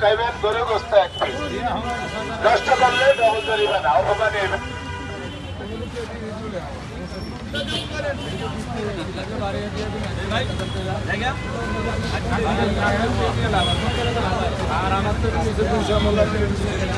খাইবেন তো গরু গোস্ত এক পিস নষ্ট করলে ডবল জরিমানা অপমানি সবই আছে ধর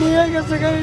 নিয়ে গেছে।